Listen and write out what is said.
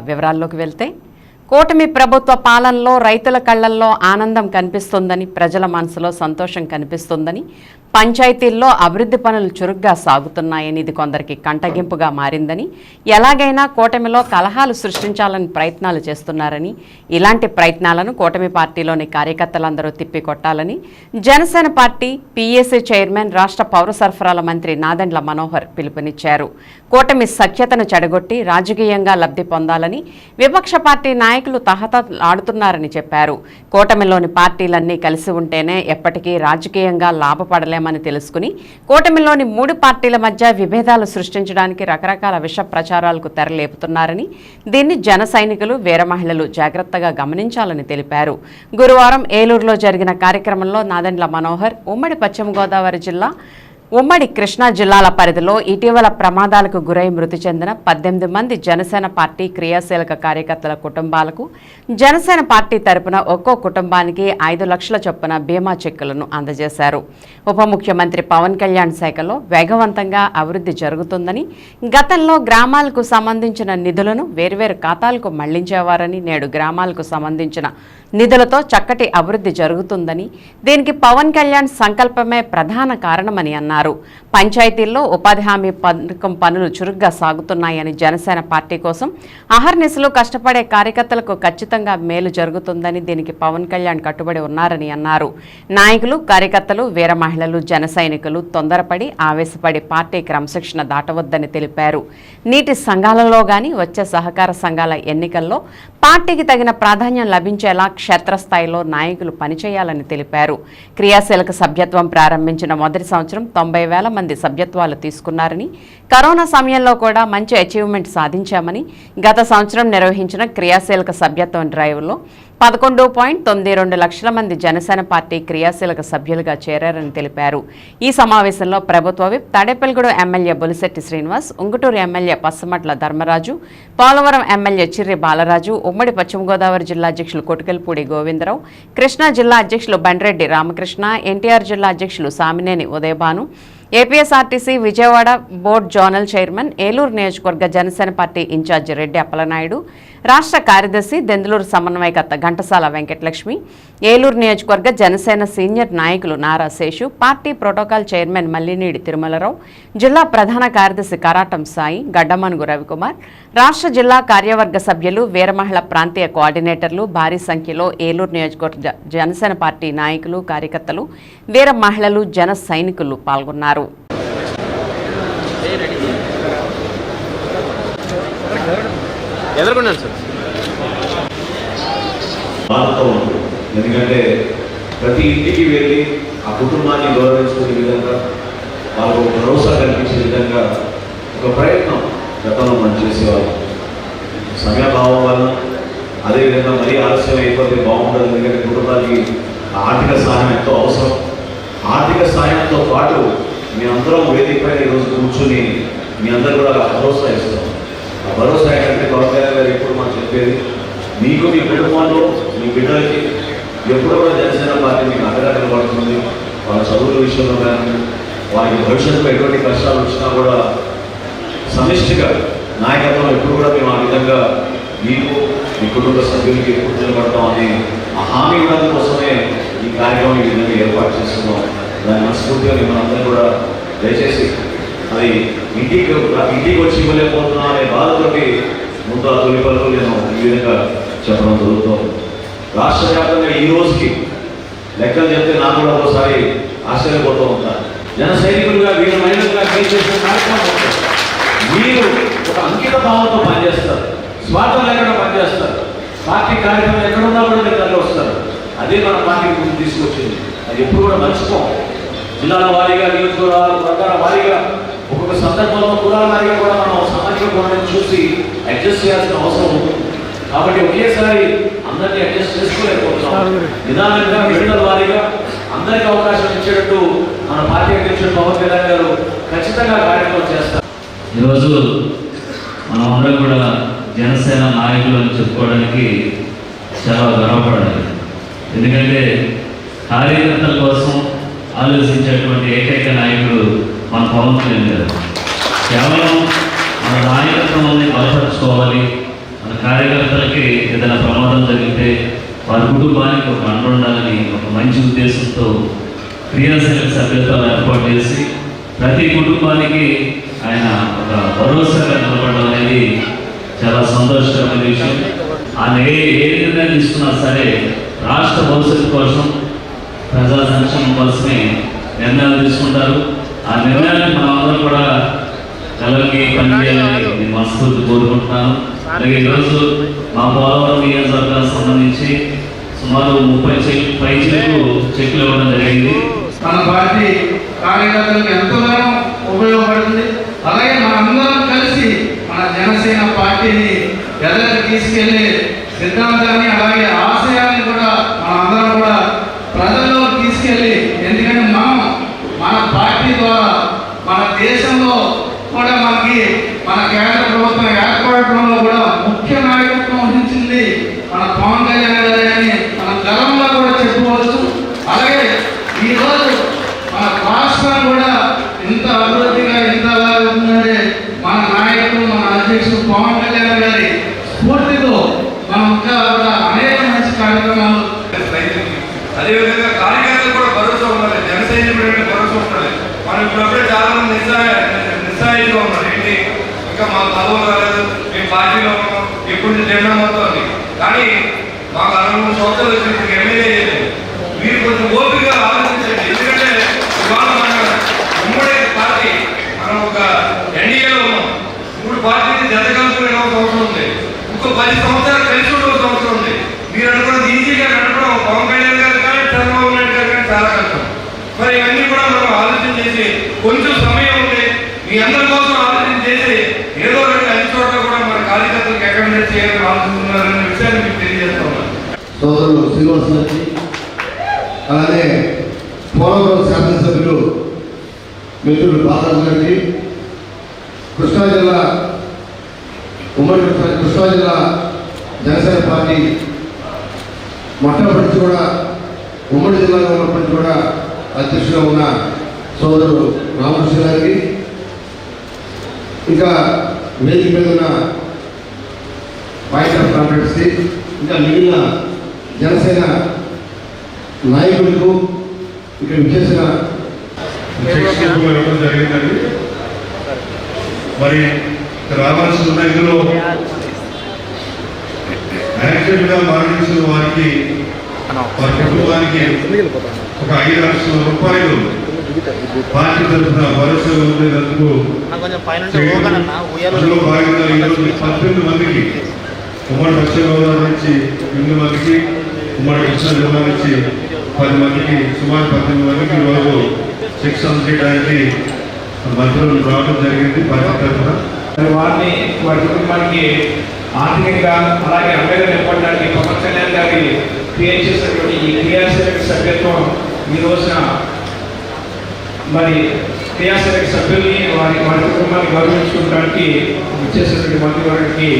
వివరాల్లోకి వెళ్తే కూటమి ప్రభుత్వ పాలనలో రైతుల కళ్ళల్లో ఆనందం కనిపిస్తుందని ప్రజల మనసులో సంతోషం కనిపిస్తుందని పంచాయతీల్లో అభివృద్ధి పనులు చురుగ్గా సాగుతున్నాయని ఇది కొందరికి కంటగింపుగా మారిందని ఎలాగైనా కూటమిలో కలహాలు సృష్టించాలని ప్రయత్నాలు చేస్తున్నారని ఇలాంటి ప్రయత్నాలను కూటమి పార్టీలోని కార్యకర్తలందరూ తిప్పికొట్టాలని జనసేన పార్టీ పీఏసీ చైర్మన్ రాష్ట్ర పౌర సరఫరాల మంత్రి నాదెండ్ల మనోహర్ పిలుపునిచ్చారు. కూటమి సఖ్యతను చెడగొట్టి రాజకీయంగా లబ్ధి పొందాలని విపక్ష పార్టీ నాయకులు తహతలాడుతున్నారని చెప్పారు. కూటమిలోని పార్టీలన్నీ కలిసి ఉంటేనే ఎప్పటికీ రాజకీయంగా లాభపడలేమని తెలుసుకుని కూటమిలోని మూడు పార్టీల మధ్య విభేదాలు సృష్టించడానికి రకరకాల విష ప్రచారాలకు తెరలేపుతున్నారని దీన్ని జన సైనికులు వీర మహిళలు జాగ్రత్తగా గమనించాలని తెలిపారు. గురువారం ఏలూరులో జరిగిన కార్యక్రమంలో నాదెండ్ల మనోహర్ ఉమ్మడి పశ్చిమ గోదావరి జిల్లా ఉమ్మడి కృష్ణా జిల్లాల పరిధిలో ఇటీవల ప్రమాదాలకు గురై మృతి చెందిన పద్దెనిమిది మంది జనసేన పార్టీ క్రియాశీలక కార్యకర్తల కుటుంబాలకు జనసేన పార్టీ తరపున ఒక్కో కుటుంబానికి ఐదు లక్షల చొప్పున బీమా చెక్కులను అందజేశారు. ఉప ముఖ్యమంత్రి పవన్ కళ్యాణ్ శాఖలో వేగవంతంగా అభివృద్ధి జరుగుతుందని గతంలో గ్రామాలకు సంబంధించిన నిధులను వేర్వేరు ఖాతాలకు మళ్ళించేవారని నేడు గ్రామాలకు సంబంధించిన నిధులతో చక్కటి అభివృద్ధి జరుగుతుందని దీనికి పవన్ కళ్యాణ్ సంకల్పమే ప్రధాన కారణమని అన్నారు. పంచాయతీల్లో ఉపాధి హామీ పథకం పనులు చురుగ్గా సాగుతున్నాయని జనసేన పార్టీ కోసం అహర్నిశలు కష్టపడే కార్యకర్తలకు ఖచ్చితంగా మేలు జరుగుతుందని దీనికి పవన్ కళ్యాణ్ కట్టుబడి ఉన్నారని అన్నారు. నాయకులు కార్యకర్తలు వీర మహిళలు జన సైనికులు తొందరపడి ఆవేశపడి పార్టీ క్రమశిక్షణ దాటవద్దని తెలిపారు. నీటి సంఘాలలో గాని వచ్చే సహకార సంఘాల ఎన్నికల్లో పార్టీకి తగిన ప్రాధాన్యం లభించేలా క్షేత్రస్థాయిలో నాయకులు పనిచేయాలని తెలిపారు. క్రియాశీలక సభ్యత్వం ప్రారంభించిన మొదటి సంవత్సరం తొంభై వేల మంది సభ్యత్వాలు తీసుకున్నారని కరోనా సమయంలో కూడా మంచి అచీవ్మెంట్ సాధించామని గత సంవత్సరం నిర్వహించిన క్రియాశీలక సభ్యత్వం డ్రైవ్లో పదకొండు పాయింట్ తొమ్మిది రెండు లక్షల మంది జనసేన పార్టీ క్రియాశీలక సభ్యులుగా చేరారని తెలిపారు. ఈ సమావేశంలో ప్రభుత్వ whip Tadepalligudem MLA Bolisetti Srinivas Unguturu MLA Pasamatla Dharmaraju Polavaram MLA Chirri Balaraju ఉమ్మడి పశ్చిమ గోదావరి జిల్లా అధ్యక్షులు కొటుకెల్పూడి గోవిందరావు కృష్ణా జిల్లా అధ్యక్షులు బండ్రెడ్డి రామకృష్ణ ఎన్టీఆర్ జిల్లా అధ్యక్షులు Samineni Udayabhanu APSRTC Vijayawada board zonal chairman Eluru నియోజకవర్గ జనసేన పార్టీ ఇన్ఛార్జి రెడ్డి అప్పలనాయుడు రాష్ట్ర కార్యదర్శి దెందులూరు సమన్వయకర్త ఘంటసాల వెంకటలక్ష్మి ఏలూరు నియోజకవర్గ జనసేన సీనియర్ నాయకులు Nara Seshu party protocol chairman Mallineedi Tirumalarao జిల్లా ప్రధాన కార్యదర్శి కరాటం సాయి గడ్డమనుగు రవికుమార్ రాష్ట్ర జిల్లా కార్యవర్గ సభ్యులు వీరమహిళ ప్రాంతీయ కోఆర్డినేటర్లు భారీ సంఖ్యలో ఏలూరు నియోజకవర్గ జనసేన పార్టీ నాయకులు కార్యకర్తలు వీర మహిళలు జన సైనికులు పాల్గొన్నారు. ఎదుర్కొన్నాను సార్. బాధతో ఎందుకంటే ప్రతి ఇంటికి వెళ్ళి ఆ కుటుంబాన్ని గౌరవించుకునే విధంగా వాళ్ళకు ఒక భరోసా కల్పించే విధంగా ఒక ప్రయత్నం గతంలో మనం చేసేవాళ్ళం. సమయభావం వలన అదేవిధంగా మరీ ఆలస్యం అయిపోతే బాగుంటుంది ఎందుకంటే కుటుంబానికి ఆర్థిక సహాయం ఎంతో అవసరం. ఆర్థిక సహాయంతో పాటు మీ అందరం వేదిక పైన ఈరోజు కూర్చుని మీ అందరూ కూడా భరోసా ఇస్తాం. భరోసా ఏంటంటే పవన్ కళ్యాణ్ గారు ఎప్పుడు మనం చెప్పేది మీకు మీ కుటుంబంలో మీ బిడ్డలకి ఎప్పుడు కూడా జనసేన పార్టీ మీకు అండగా నిలబడుతుంది వాళ్ళ చదువుల విషయంలో కానీ వారికి భవిష్యత్తులో ఎటువంటి కష్టాలు వచ్చినా కూడా సమిష్టిగా నాయకత్వం ఎప్పుడు కూడా మేము ఆ విధంగా మీకు మీ కుటుంబ సభ్యులకి ఎప్పుడు నిలబడతాం అని ఆ హామీ ఇవ్వడం కోసమే ఈ కార్యక్రమం ఈ విధంగా ఏర్పాటు చేస్తున్నాం. దాని మనస్ఫూర్తిగా మిమ్మల్ని అందరూ కూడా దయచేసి మరి ఇంటికి ఇంటికి వచ్చి ఇవ్వలేకపోతున్నా అనే బాధతోటి ముందు ఆ తొలి పనులు నేను ఈ విధంగా చెప్పడం జరుగుతుంది. రాష్ట్ర వ్యాప్తంగా ఈ రోజుకి లెక్కలు చెప్తే నాకు కూడా ఒకసారి ఆశ్చర్యపోతూ ఉంటాను జన సైనికులుగా వీరు మహిళలుగా మీరు చేసిన కార్యక్రమం మీరు ఒక అంకిత భావంతో పనిచేస్తారు. స్వార్థం లేకుండా పనిచేస్తారు. పార్టీ కార్యక్రమం ఎక్కడున్నా కూడా మీరు తరలి వస్తారు. అదే మన పార్టీ ముందు తీసుకొచ్చింది. అది ఎప్పుడు కూడా మర్చిపోం. జిల్లాల వారీగా నియోజకవర్గాల వారీగా ఒక్కొక్క సందర్భంలో కులాల వారీగా కూడా మనం సామాజిక కోణాన్ని చూసి అడ్జస్ట్ చేయాల్సిన అవసరం ఉంది. కాబట్టి ఒకేసారి అందరినీ అడ్జస్ట్ చేసుకోలేకపోతున్నాం. నిదానంగా విడుదల వారిగా అందరికీ అవకాశం ఇచ్చేటట్టు మన పార్టీ అధ్యక్షుడు పవన్ కళ్యాణ్ గారు ఖచ్చితంగా కార్యక్రమం చేస్తారు. ఈరోజు మనం అందరం కూడా జనసేన నాయకులు అని చెప్పుకోవడానికి చాలా గర్వపడాలి. ఎందుకంటే ఖాళీ మన లేదు కేవలం మన నాయకత్వాన్ని బలపరచుకోవాలి. మన కార్యకర్తలకి ఏదైనా ప్రమాదం జరిగితే వారి కుటుంబానికి ఒక అండ ఉండాలని ఒక మంచి ఉద్దేశంతో క్రియాశీలక సభ్యత్వాలు ఏర్పాటు చేసి ప్రతి కుటుంబానికి ఆయన ఒక భరోసాగా నిలబడడం అనేది చాలా సంతోషకరమైన విషయం. ఆయన ఏ ఏ నిర్ణయం తీసుకున్నా సరే రాష్ట్ర భవిష్యత్తు కోసం ప్రజా సంక్షేమం కోసమే నిర్ణయాలు తీసుకుంటారు. ఆ నిర్ణయాన్ని మనం అందరం కూడా కలకి పనిచేయాలని మనస్ఫూర్తి కోరుకుంటున్నాను. అలాగే ఈరోజు మా పోలవరం నియోజకవర్గానికి సంబంధించి సుమారు ముప్పై చెక్ పై చెక్లు చెక్లు ఇవ్వడం జరిగింది. మన పార్టీ కార్యకర్తలకు ఎంతగానో ఉపయోగపడుతుంది. అలాగే మనందరం కలిసి మన జనసేన పార్టీని ఎదరికి తీసుకెళ్ళే సిద్ధాంతాన్ని అలాగే ఆశయాన్ని కూడా మన అందరం కూడా ప్రజల్లో తీసుకెళ్ళి ఎందుకంటే మనం మన పార్టీ ద్వారా మన దేశంలో కూడా మనకి మన కేంద్ర ప్రభుత్వం ఏర్పడటంలో కూడా ముఖ్య నాయకత్వం వహించింది మన పవన్ కళ్యాణ్ గారే అని మన గతంలో కూడా చెప్పుకోవచ్చు. అలాగే ఈరోజు మన రాష్ట్రం కూడా ఇంత అభివృద్ధిగా ఇంత ఉందంటే మన నాయకుడు మన అధ్యక్షుడు పవన్ కళ్యాణ్ గారి స్ఫూర్తితో మనం ఇంకా కూడా అనేక మంచి కార్యక్రమాలు అదేవిధంగా కార్యకర్తలు కూడా భరోసా ఉండాలి. జన భరోసా ఉండాలి. మనం ఇప్పుడప్పుడే చాలా మంది నిస్సాయ నిస్సాయిగా ఉన్నారు. ఏంటి? ఇంకా మాకు చదువు రాలేదు. మేము పార్టీలో ఉన్నాం. ఎప్పుడు నిర్ణయం అవుతుంది కానీ మాకు అరవై మూడు సంవత్సరాలు వచ్చినప్పుడు ఎమ్మెల్యే మీరు కొంచెం ఓపికగా ఆలోచించండి. ఎందుకంటే ఇవాళ మన ఉమ్మడి పార్టీ మనం ఒక ఎన్డీఏలో ఉన్నాం మూడు పార్టీని జత కలుపుకునే ఒక సంవత్సరం ఉంది ఇంకో పది సంవత్సరాలు కలిసి ఉండే ఒక సంవత్సరం ఉంది మీరు అనుకున్నది ఈజీగా నడపడం పవన్ కళ్యాణ్ గారు కానీ చంద్రబాబు నాయుడు గారు కానీ చాలా కష్టం మరి ఇవన్నీ కూడా మనం ఆలోచన చేసి కొంచెం సమయం ఉంటే మీ అందరి కోసం ఆలోచన చేసి ఏదో రెండు అన్ని చోట్ల కూడా మన కార్యకర్తలకు అకామిడేట్ చేయాలని ఆలోచిస్తున్నారనే విషయాన్ని మీకు తెలియజేస్తా ఉన్నాను. సోదరులు శ్రీనివాస్ గారికి అలానే పోలవరం శాసనసభ్యులు మిత్రులు బాలరాజు గారికి కృష్ణా జిల్లా ఉమ్మడి కృష్ణా జిల్లా జనసేన పార్టీ మొట్టమొదటి కూడా ఉమ్మడి జిల్లాలో ఉన్నప్పటికీ కూడా అధ్యక్షుడు ఉన్న సోదరుడు రామకృష్ణ గారికి ఇంకా వేదిక మీద ఉన్న వైస్ ఆఫ్ ఇంకా మిగిలిన జనసేన నాయకులకు ఇక్కడ విచ్చేసిన ఇవ్వడం జరిగిందండి. మరి రావాల్సి ఉన్న ఇందులో యాక్సిడెంట్గా మరణించిన వారికి వారి కుటుంబానికి ఒక ఐదు లక్షల రూపాయలు పార్టీ తరఫున భరోసా ఉండేందుకు భాగంగా ఈరోజు పద్దెనిమిది మందికి ఉమ్మడి పశ్చిమ గోదావరి నుంచి ఎనిమిది మందికి ఉమ్మడి కృష్ణా జిల్లా నుంచి పది మందికి సుమారు పద్దెనిమిది మందికి ఈరోజు శిక్షణ చేయడానికి మంత్రులు రావడం జరిగింది పార్టీ తరఫున. వారిని వారి కుటుంబానికి ఆర్థికంగా అలాగే అండగా నిలబడడానికి పవన్ కళ్యాణ్ గారి క్రియేట్ చేసినటువంటి ఈ క్రియాశీలక సభ్యత్వం ఈ రోజున మరి క్రియాశీలక సభ్యుల్ని వారి వారి కుటుంబాన్ని గౌరవించుకోవడానికి ఇచ్చేసినటువంటి మంత్రివర్గకి